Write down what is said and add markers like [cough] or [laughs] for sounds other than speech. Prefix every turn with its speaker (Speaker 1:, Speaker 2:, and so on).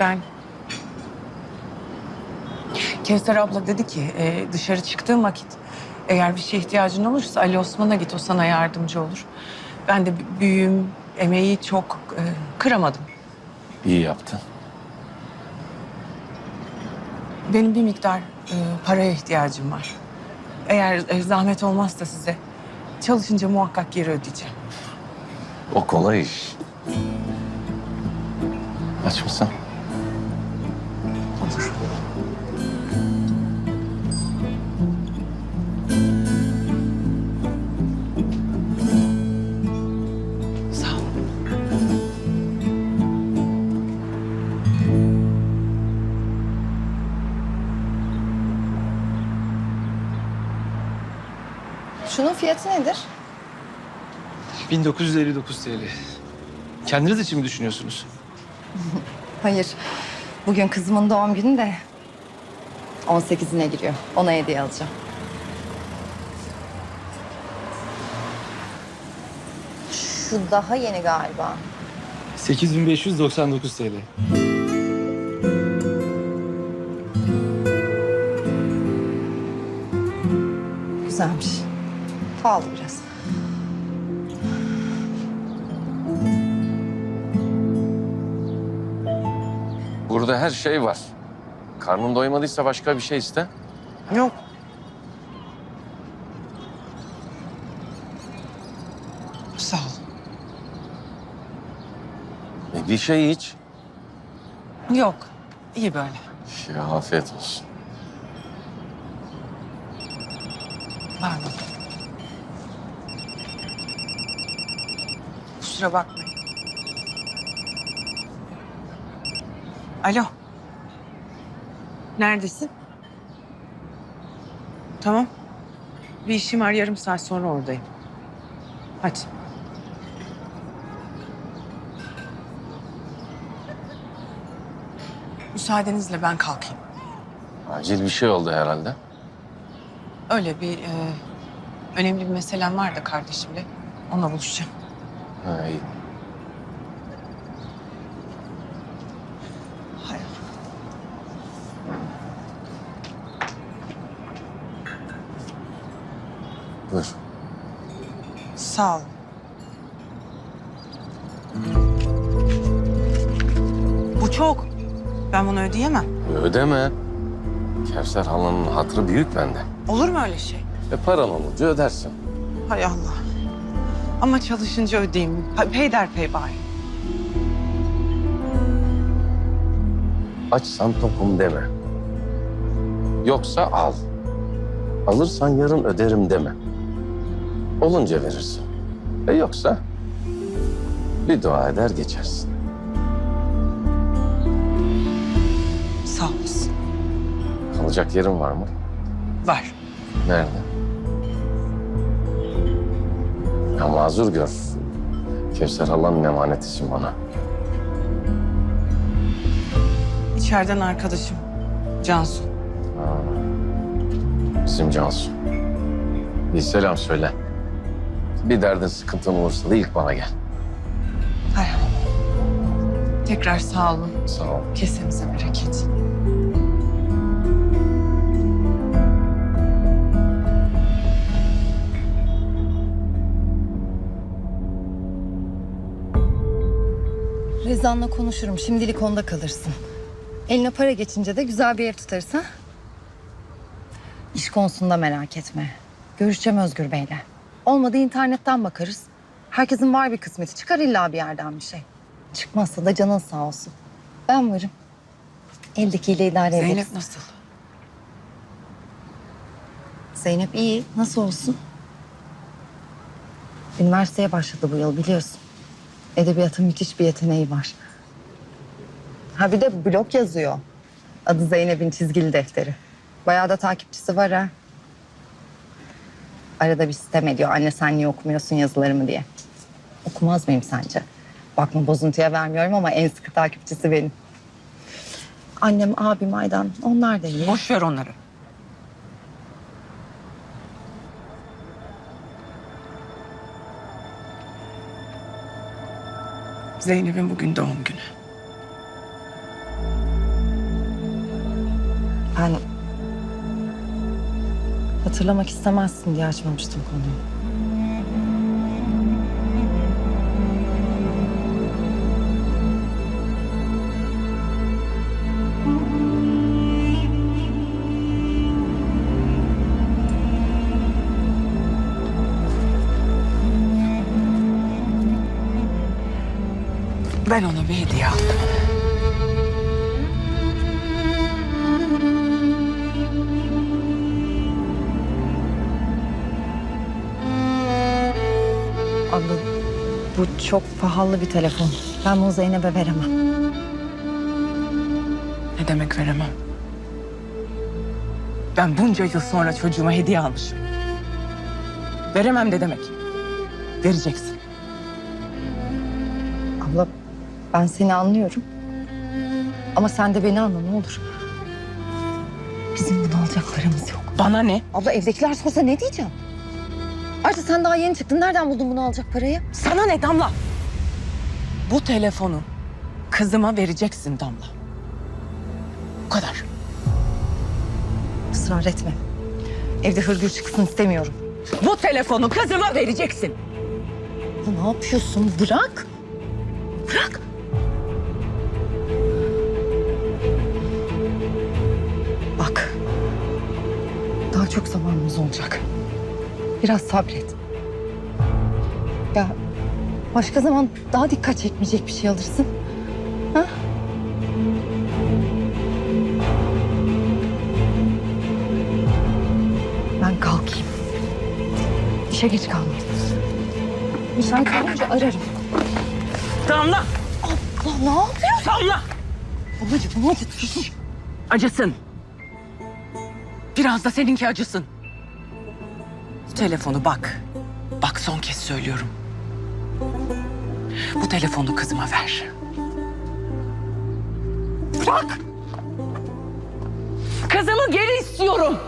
Speaker 1: Ben... Kevser abla dedi ki e, dışarı çıktığım vakit eğer bir şeye ihtiyacın olursa Ali Osman'a git o sana yardımcı olur. Ben de büyüğüm emeği çok e, kıramadım.
Speaker 2: İyi yaptın.
Speaker 1: Benim bir miktar e, paraya ihtiyacım var. Eğer e, zahmet olmazsa size çalışınca muhakkak geri ödeyeceğim.
Speaker 2: O kolay iş. Aç mısın?
Speaker 1: Olur.
Speaker 3: Fiyatı nedir?
Speaker 4: 1959 TL. Kendiniz için mi düşünüyorsunuz? [laughs]
Speaker 3: Hayır. Bugün kızımın doğum günü de 18'ine giriyor. Ona hediye alacağım. Şu daha yeni galiba.
Speaker 4: 8599 TL.
Speaker 3: Güzelmiş. Pahalı biraz.
Speaker 2: Burada her şey var. Karnın doymadıysa başka bir şey iste.
Speaker 1: Yok. Sağ ol.
Speaker 2: E, bir şey iç.
Speaker 1: Yok. iyi böyle.
Speaker 2: Ya afiyet olsun.
Speaker 1: Pardon. Kusura bakmayın. Alo. Neredesin? Tamam. Bir işim var yarım saat sonra oradayım. Hadi. Müsaadenizle ben kalkayım.
Speaker 2: Acil bir şey oldu herhalde.
Speaker 1: Öyle bir e, önemli bir meselem var da kardeşimle. Onunla buluşacağım.
Speaker 2: Ha, iyi.
Speaker 1: Hay
Speaker 2: Buyur.
Speaker 1: Sağ ol. Bu çok. Ben bunu ödeyemem.
Speaker 2: Ödeme. Kevser halanın hatırı büyük bende.
Speaker 1: Olur mu öyle şey?
Speaker 2: E paran olunca ödersin.
Speaker 1: Hay Allah. Ama çalışınca ödeyeyim. Peyderpey bari.
Speaker 2: Açsan tokum deme. Yoksa al. Alırsan yarın öderim deme. Olunca verirsin. E yoksa bir dua eder geçersin.
Speaker 1: Sağ olasın.
Speaker 2: Kalacak yerin var mı?
Speaker 1: Var.
Speaker 2: Nerede? Ya mazur gör. Kevser halanın emanetisin bana.
Speaker 1: İçeriden arkadaşım. Cansu.
Speaker 2: Bizim Cansu. Bir selam söyle. Bir derdin sıkıntın olursa da ilk bana gel.
Speaker 1: Hay Allah. Tekrar sağ olun.
Speaker 2: Sağ ol.
Speaker 1: Kesenize bereket.
Speaker 3: Rezan'la konuşurum. Şimdilik onda kalırsın. Eline para geçince de güzel bir ev tutarız ha? İş konusunda merak etme. Görüşeceğim Özgür Bey'le. Olmadı internetten bakarız. Herkesin var bir kısmeti. Çıkar illa bir yerden bir şey. Çıkmazsa da canın sağ olsun. Ben varım. Eldekiyle idare ederiz.
Speaker 1: Zeynep nasıl?
Speaker 3: Zeynep iyi. Nasıl olsun? Üniversiteye başladı bu yıl biliyorsun. Edebiyatın müthiş bir yeteneği var. Ha bir de blog yazıyor. Adı Zeynep'in çizgili defteri. Bayağı da takipçisi var ha. Arada bir sitem ediyor. Anne sen niye okumuyorsun yazılarımı diye. Okumaz mıyım sence? Bakma bozuntuya vermiyorum ama en sıkı takipçisi benim. Annem, abim, Aydan onlar da iyi.
Speaker 1: Boş ver onları. Zeynep'in bugün doğum günü.
Speaker 3: Ben hatırlamak istemezsin diye açmamıştım konuyu.
Speaker 1: Ben ona bir hediye aldım.
Speaker 3: Abla bu çok pahalı bir telefon. Ben bunu Zeynep'e veremem.
Speaker 1: Ne demek veremem? Ben bunca yıl sonra çocuğuma hediye almışım. Veremem de demek. Vereceksin.
Speaker 3: Abla ben seni anlıyorum. Ama sen de beni anla ne olur. Bizim bunu alacak paramız yok.
Speaker 1: Bana ne?
Speaker 3: Abla evdekiler sorsa ne diyeceğim? Ayrıca sen daha yeni çıktın. Nereden buldun bunu alacak parayı?
Speaker 1: Sana ne Damla? Bu telefonu kızıma vereceksin Damla. Bu kadar.
Speaker 3: Israr etme. Evde hırgür çıksın istemiyorum.
Speaker 1: Bu telefonu kızıma vereceksin.
Speaker 3: Ya ne yapıyorsun? Bırak. Bırak. Daha çok zamanımız olacak. Biraz sabret. Ya başka zaman daha dikkat çekmeyecek bir şey alırsın. Ha? Ben kalkayım. İşe geç kalmayayım. Müsait olunca ararım.
Speaker 1: Damla!
Speaker 3: Allah ne yapıyorsun?
Speaker 1: Damla!
Speaker 3: Babacığım acıtıyorsun?
Speaker 1: Acısın. Biraz da seninki acısın. Telefonu bak. Bak son kez söylüyorum. Bu telefonu kızıma ver. Bak! Kızımı geri istiyorum.